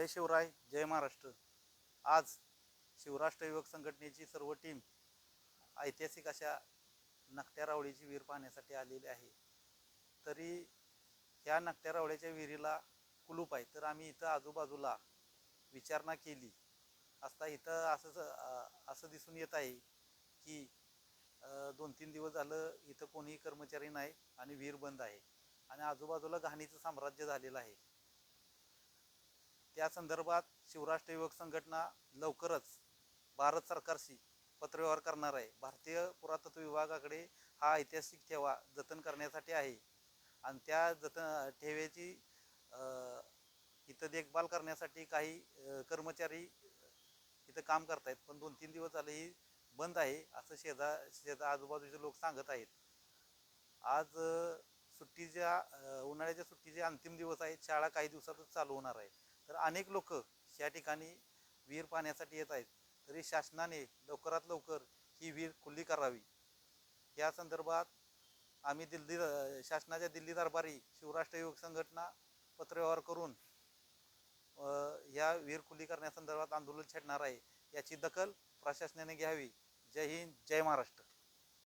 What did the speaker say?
जय शिवराय जय महाराष्ट्र. आज शिवराष्ट्र युवक संघटनेची सर्व टीम ऐतिहासिक अशा नकट्या रावळीची विहीर पाहण्यासाठी आलेली आहे. तरी ह्या नकट्या रावळ्याच्या विहिरीला कुलूप आहे. तर आम्ही इथं आजूबाजूला विचारणा केली. असता इथं असं असं दिसून येत आहे की दोन तीन दिवस झालं इथं कोणीही कर्मचारी नाही आणि विहीर बंद आहे. आणि आजूबाजूला घाणीचं साम्राज्य झालेलं आहे. त्या संदर्भात शिवराष्ट्र युवक संघटना लवकरच भारत सरकारशी पत्रव्यवहार करणार आहे. भारतीय पुरातत्व विभागाकडे हा ऐतिहासिक ठेवा जतन करण्यासाठी आहे. आणि त्या जतन ठेव्याची इथं देखभाल करण्यासाठी काही कर्मचारी इथं काम करत आहेत पण दोन तीन दिवस झाले ही बंद आहे असं शेजा शेजा आजूबाजूचे लोक सांगत आहेत. आज सुट्टीच्या उन्हाळ्याच्या सुट्टीचे अंतिम दिवस आहेत. शाळा काही दिवसातच चालू होणार आहे. तर अनेक लोक या ठिकाणी विहीर पाहण्यासाठी येत आहेत. तरी शासनाने लवकरात लवकर ही विहीर खुली करावी. या संदर्भात आम्ही दिल्ली शासनाच्या दिल्ली दरबारी शिवराष्ट्र युवक संघटना पत्रव्यवहार करून या विहीर खुली करण्यासंदर्भात आंदोलन छेडणार आहे याची दखल प्रशासनाने घ्यावी. जय हिंद जय महाराष्ट्र.